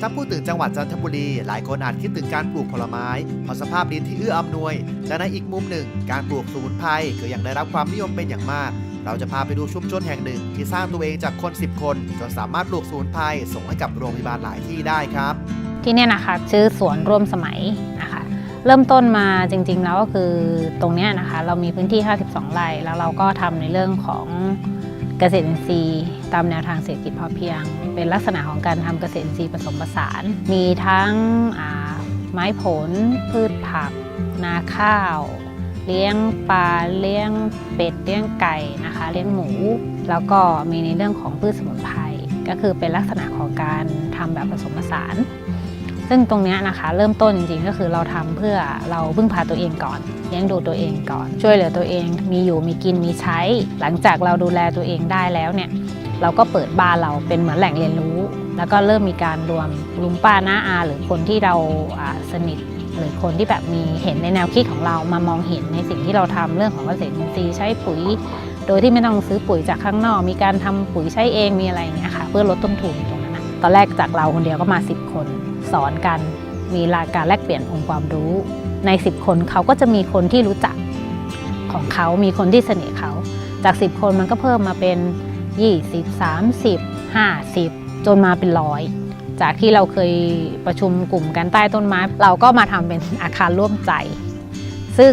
ถ้าพูดถึงจังหวัดจันทบุรี หลายคนอาจคิดถึงการปลูกผลไม้เพราะสภาพดินที่เอื้ออำนวยแต่ในอีกมุมหนึ่ง การปลูกสมุนไพรก็ยังได้รับความนิยมเป็นอย่างมาก เราจะพาไปดูชุมชนแห่งหนึ่ง ที่สร้างตัวเองจากคน 10 คนจนสามารถปลูกสมุนไพรส่งให้กับโรงพยาบาลหลายที่ได้ครับ ที่เนี่ยนะคะชื่อสวนร่วมสมัยนะคะ เริ่มต้นมาจริงๆแล้วก็คือตรงนี้นะคะ เรามีพื้นที่ 52 ไร่แล้วเราก็ทำในเรื่องของ เกษตรอินทรีย์ตามแนวทางเศรษฐกิจพอเพียง เป็นลักษณะของการทำเกษตรอินทรีย์ผสมผสาน มีทั้งไม้ผล พืชผัก นาข้าว เลี้ยงปลาเลี้ยงเป็ดเลี้ยงไก่นะคะเลี้ยงหมู แล้วก็มีในเรื่องของพืชสมุนไพรก็คือเป็นลักษณะของการทำแบบผสมผสาน ซึ่งตรงนี้นะคะเริ่มต้นจริงๆก็คือเราทำเพื่อเราพึ่งพาตัวเองก่อนเลี้ยงดูตัวเองก่อน ช่วยเหลือตัวเองมีอยู่มีกินมีใช้ หลังจากเราดูแลตัวเองได้แล้วเนี่ยเราก็เปิดบ้านเราเป็นเหมือนแหล่งเรียนรู้ แล้วก็เริ่มมีการรวมลุงป้าน้าอา หรือคนที่เราสนิทหรือคนที่แบบมีเห็นในแนวคิดของเรามามองเห็นในสิ่งที่เราทำเรื่องของเกษตรอินทรีย์ใช้ปุ๋ย โดยที่ไม่ต้องซื้อปุ๋ยจากข้างนอก มีการทำปุ๋ยใช้เองมีอะไรอย่างเงี้ยค่ะเพื่อลดต้นทุนตรงนั้นนะตอนแรกจากเราคนเดียวก็มา 10 คน สอนกัน มีราการแลกเปลี่ยนองค์ความรู้ ใน 10 คนเขาก็จะมีคนที่รู้จักของเขามีคนที่สนิทเขา จาก 10 คนมันก็เพิ่มมาเป็น 20 30 50 จนมาเป็นร้อยจากที่เราเคยประชุมกลุ่มกันใต้ต้นไม้ เราก็มาทำเป็นอาคารร่วมใจ ซึ่ง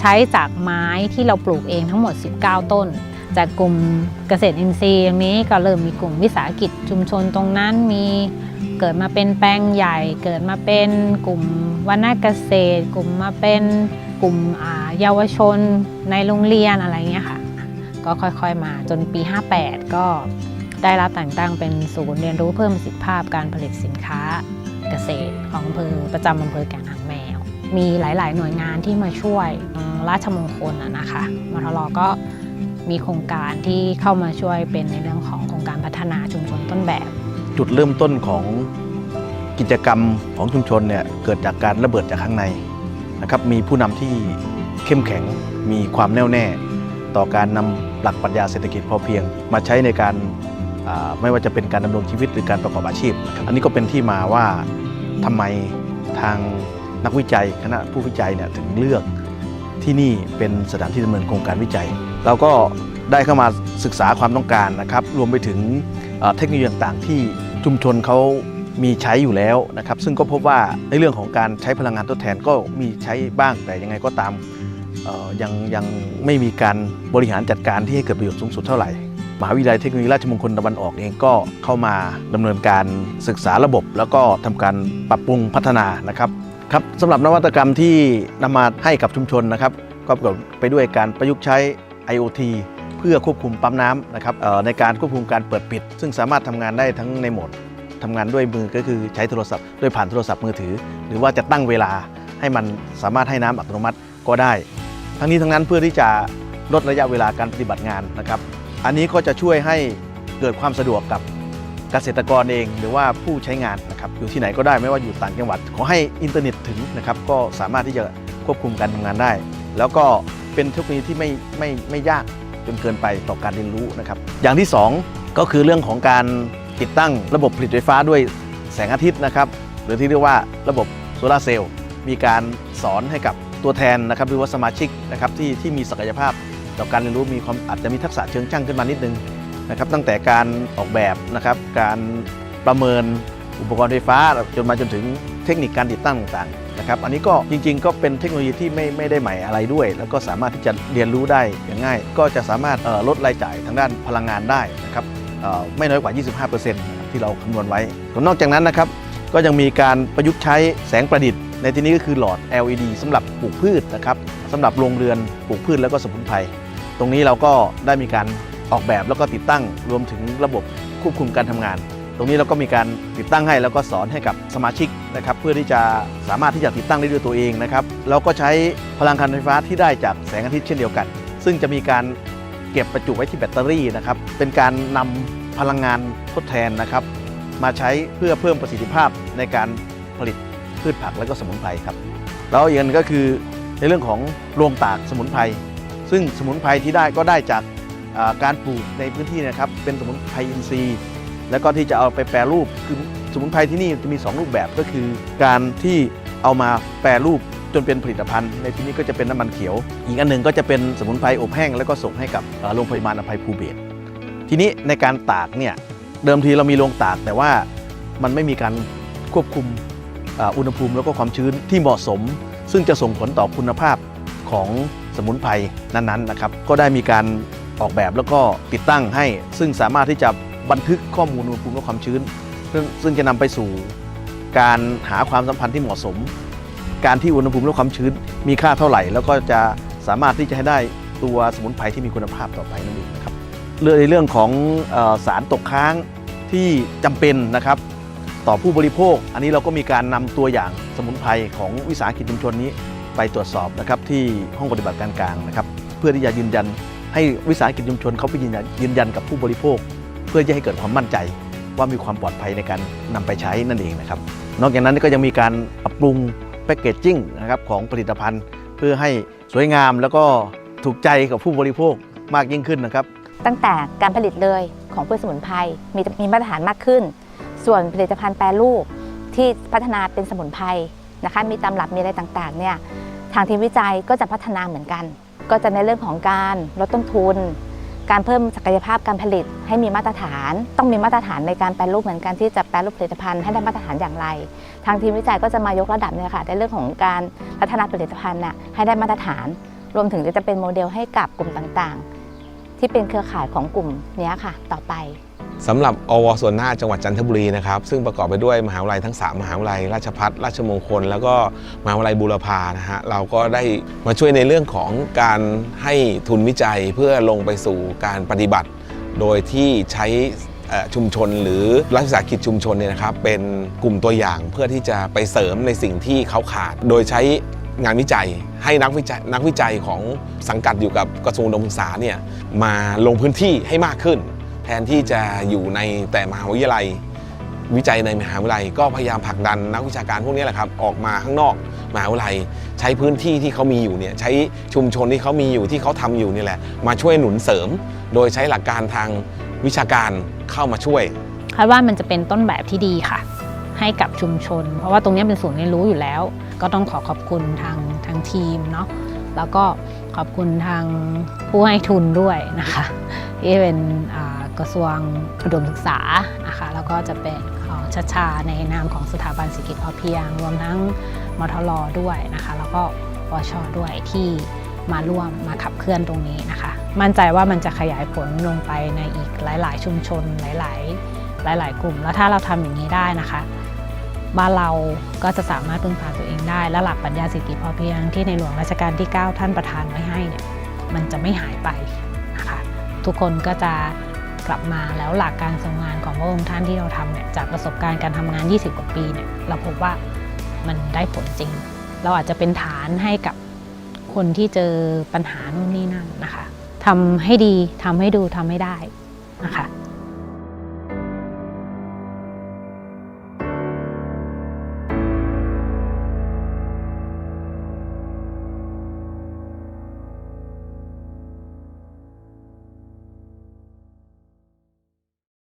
ใช้จากไม้ที่เราปลูกเองทั้งหมด 19 ต้น จากกลุ่มเกษตรอินทรีย์นี้ก็เริ่มมีกลุ่มวิสาหกิจชุมชนตรงนั้นมี เกิดมาเป็นแปลงใหญ่ เกิดมาเป็นกลุ่มวรรณเกษตร กลุ่มมาเป็นกลุ่มเยาวชนในโรงเรียนอะไรเงี้ยค่ะ ก็ค่อยๆมาจนปี 58 ก็ได้รับแต่งตั้งเป็นศูนย์เรียนรู้เพิ่มประสิทธิภาพการผลิตสินค้าเกษตรของอำเภอประจำอำเภอแก่งหางแมว มีหลายๆ หน่วยงานที่มาช่วยราชมงคลอะนะคะมทรก็มีโครงการที่เข้ามาช่วยเป็นในเรื่องของโครงการพัฒนาชุมชนต้นแบบ จุดเริ่มต้นของกิจกรรมของชุมชนเนี่ยเกิดจากการระเบิดจากข้างในนะครับมีผู้นำที่เข้มแข็งมีความแน่วแน่ ต่อการนำหลักปรัชญาเศรษฐกิจพอเพียง มาใช้ในการไม่ว่าจะเป็นการดำรงชีวิตหรือการประกอบอาชีพ อันนี้ก็เป็นที่มาว่าทำไมทางนักวิจัยคณะผู้วิจัยเนี่ยถึงเลือกที่นี่เป็นสถานที่ดำเนินโครงการวิจัย เราก็ได้เข้ามาศึกษาความต้องการนะครับ รวมไปถึงเอ่อเทคโนโลยีต่างๆที่ ชุมชนเขามีใช้อยู่แล้วนะครับ ซึ่งก็พบว่าในเรื่องของการใช้พลังงานทดแทนก็มีใช้บ้างแต่ยังไงก็ตามยังยังไม่มีการบริหารจัดการที่ให้เกิดประโยชน์สูงสุดเท่าไหร่มหาวิทยาลัยเทคโนโลยีราชมงคลตะวันออกเองก็เข้ามาดำเนินการศึกษาระบบ แล้วก็ทำการปรับปรุงพัฒนานะครับครับสำหรับนวัตกรรมที่นำมาให้กับชุมชนนะครับก็ประกอบไปด้วยการประยุกต์ใช้ IoT เพื่อควบคุมปั๊มน้ำนะครับในการควบคุมการเปิดปิด ซึ่งสามารถทำงานได้ทั้งในโหมดทำงานด้วยมือก็คือใช้โทรศัพท์ด้วยผ่านโทรศัพท์มือถือ หรือว่าจะตั้งเวลาให้มันสามารถให้น้ำอัตโนมัติก็ได้ ทั้งนี้ทั้งนั้นเพื่อที่จะลดระยะเวลาการปฏิบัติงานนะครับ อันนี้ก็จะช่วยให้เกิดความสะดวกกับเกษตรกรเองหรือว่าผู้ใช้งานนะครับอยู่ที่ไหนก็ได้ไม่ว่าอยู่ต่างจังหวัด ขอให้อินเทอร์เน็ตถึงนะครับก็สามารถที่จะควบคุมการทำงานได้ แล้วก็เป็นเทคโนโลยีที่ไม่ไม่ไม่ยาก จนเกินไปต่อการเรียนรู้นะครับ อย่างที่ 2 ก็คือเรื่องของการติดตั้งระบบผลิตไฟฟ้าด้วยแสงอาทิตย์นะครับ หรือที่เรียกว่าระบบโซลาเซลล์มีการสอนให้กับตัวแทนนะครับหรือว่าสมาชิกนะครับที่ที่มีศักยภาพต่อการเรียนรู้มีความอาจจะมีทักษะเชิงช่างขึ้นมานิดนึงนะครับตั้งแต่การออกแบบนะครับการประเมินอุปกรณ์ไฟฟ้าจนมาจนถึงเทคนิคการติดตั้งต่างๆ นะครับอันนี้ก็จริง ๆ ก็เป็นเทคโนโลยีที่ไม่ไม่ได้ใหม่อะไรด้วย แล้วก็สามารถที่จะเรียนรู้ได้อย่างง่าย ก็จะสามารถลดรายจ่ายทางด้านพลังงานได้นะครับไม่น้อยกว่า 25%ที่เราคำนวณไว้นอกจากนั้นนะครับก็ยังมีการประยุกต์ใช้แสงประดิษฐ์ ในที่นี้ก็คือหลอด LED สำหรับปลูกพืชนะครับสำหรับโรงเรือนปลูกพืชแล้วก็สมุนไพรตรงนี้เราก็ได้มีการออกแบบแล้วก็ติดตั้งรวมถึงระบบควบคุมการทำงาน ตรงนี้เราก็มีการติดตั้งให้แล้วก็สอนให้กับสมาชิกนะครับเพื่อที่จะสามารถที่จะติดตั้งได้ด้วยตัวเองนะครับแล้วก็ใช้พลังงานไฟฟ้าที่ได้จากแสงอาทิตย์เช่นเดียวกัน ซึ่งจะมีการเก็บประจุไว้ที่แบตเตอรี่นะครับเป็นการนำพลังงานทดแทนนะครับ มาใช้เพื่อเพิ่มประสิทธิภาพในการผลิตพืชผักและก็สมุนไพรครับแล้วอีกอันก็คือในเรื่องของโรงตากสมุนไพรซึ่งสมุนไพรที่ได้ก็ได้จากการปลูกในพื้นที่นะครับเป็นสมุนไพรอินทรีย์ แล้วก็ที่จะเอาไปแปรรูปคือสมุนไพรที่นี่จะมี 2 รูปแบบก็คือ การที่เอามาแปรรูปจนเป็นผลิตภัณฑ์ ในที่นี้ก็จะเป็นน้ำมันเขียว อีกอันหนึ่งก็จะเป็นสมุนไพรอบแห้ง แล้วก็ส่งให้กับโรงพยาบาลอภัยภูเบศทีนี้ในการตากเนี่ยเดิมทีเรามีโรงตากแต่ว่ามันไม่มีการควบคุมอออุณหภูมิแล้วก็ความชื้นที่เหมาะสม ซึ่งจะส่งผลต่อคุณภาพของสมุนไพรนั้นๆนะครับก็ได้มีการออกแบบแล้วก็ติดตั้งให้ ซึ่งสามารถที่จะ บันทึกข้อมูลอุณหภูมิและความชื้น ซึ่งซึ่งจะนำไปสู่การหาความสัมพันธ์ที่เหมาะสม การที่อุณหภูมิและความชื้นมีค่าเท่าไหร่ แล้วก็จะสามารถที่จะให้ได้ตัวสมุนไพรที่มีคุณภาพต่อไปนั่นเองนะครับเรื่องในเรื่องของสารตกค้างที่จำเป็นนะครับ ต่อผู้บริโภค อันนี้เราก็มีการนำตัวอย่างสมุนไพรของวิสาหกิจชุมชนนี้ไปตรวจสอบนะครับที่ห้องปฏิบัติการกลางนะครับ เพื่อที่จะยืนยันให้วิสาหกิจชุมชนเขาไปยืนยันยืนยันกับผู้บริโภค เพื่อจะให้เกิดความมั่นใจว่ามีความปลอดภัยในการนำไปใช้นั่นเองนะครับ นอกจากนั้นก็ยังมีการปรับปรุงแพคเกจจิ้งนะครับของผลิตภัณฑ์ เพื่อให้สวยงามแล้วก็ถูกใจกับผู้บริโภคมากยิ่งขึ้นนะครับ ตั้งแต่การผลิตเลยของพืชสมุนไพรมีมีมาตรฐานมากขึ้น ส่วนผลิตภัณฑ์แปรรูปที่พัฒนาเป็นสมุนไพรนะคะมีตำรับมีอะไรต่างๆเนี่ยทางทีมวิจัยก็จะพัฒนาเหมือนกัน ก็จะในเรื่องของการลดต้นทุน การเพิ่มศักยภาพการผลิตให้มีมาตรฐาน ต้องมีมาตรฐานในการแปรรูปเหมือนกันที่จะแปรรูปผลิตภัณฑ์ให้ได้มาตรฐานอย่างไร ทางทีมวิจัยก็จะมายกระดับเนี่ยค่ะในเรื่องของการพัฒนาผลิตภัณฑ์น่ะให้ได้มาตรฐาน รวมถึงจะเป็นโมเดลให้กับกลุ่มต่างๆ ที่เป็นเครือข่ายของกลุ่มเนี้ยค่ะ ต่อไปสำหรับอวส่วนหน้าจังหวัดจันทบุรีนะครับซึ่งประกอบไปด้วยมหาวิทยาลัยทั้ง 3 มหาวิทยาลัย ราชภัฏราชมงคล แล้วก็มหาวิทยาลัยบูรพานะฮะเราก็ได้มาช่วยในเรื่องของการให้ทุนวิจัยเพื่อลงไปสู่การปฏิบัติ โดยที่ใช้ชุมชนหรือรัฐวิสาหกิจชุมชนเนี่ยนะครับเป็นกลุ่มตัวอย่างเพื่อที่จะไปเสริมในสิ่งที่เขาขาด โดยใช้ งานวิจัยให้นักวิจัยนักวิจัยของสังกัดอยู่กับกระทรวงอุดมศึกษาเนี่ยมาลงพื้นที่ให้มากขึ้น แทนที่จะอยู่ในแต่มหาวิทยาลัย วิจัยในมหาวิทยาลัย ก็พยายามผลักดันนักวิชาการพวกนี้แหละครับออกมาข้างนอกมหาวิทยาลัย ใช้พื้นที่ที่เขามีอยู่เนี่ยใช้ชุมชนที่เขามีอยู่ที่เขาทำอยู่นี่แหละมาช่วยหนุนเสริม โดยใช้หลักการทางวิชาการเข้ามาช่วยคาดว่ามันจะเป็นต้นแบบที่ดีค่ะ ให้กับชุมชน เพราะว่าตรงนี้เป็นศูนย์เรียนรู้อยู่แล้ว ก็ต้องขอขอบคุณทางทางทีมเนาะแล้วก็ขอบคุณทางผู้ให้ทุนด้วยนะคะที่เป็นกระทรวงอุดมศึกษานะคะแล้วก็จะเป็นของชาชาในนามของสถาบันเศรษฐกิจพอเพียง รวมทั้งมทลด้วยนะคะแล้วก็วชด้วยที่มาร่วมมาขับเคลื่อนตรงนี้นะคะ มั่นใจว่ามันจะขยายผลลงไปในอีกหลาย ๆ ชุมชนหลาย ๆ หลาย ๆ กลุ่ม แล้วถ้าเราทำอย่างนี้ได้นะคะ บ้านเราก็จะสามารถพึ่งพาตัวเองได้ และหลักปรัชญาเศรษฐกิจพอเพียงที่ในหลวงรัชกาลที่ 9 ท่านประทานไว้ให้เนี่ยมันจะไม่หายไปนะคะทุกคนก็จะกลับมาแล้วหลักการทรงงานของพระองค์ท่านที่เราทำเนี่ยจากประสบการณ์การทำงาน 20 กว่าปีเนี่ยเราพบว่ามันได้ผลจริง เราอาจจะเป็นฐานให้กับคนที่เจอปัญหานู่นนี่นั่นนะคะทำให้ดีทำให้ดูทำให้ได้นะคะ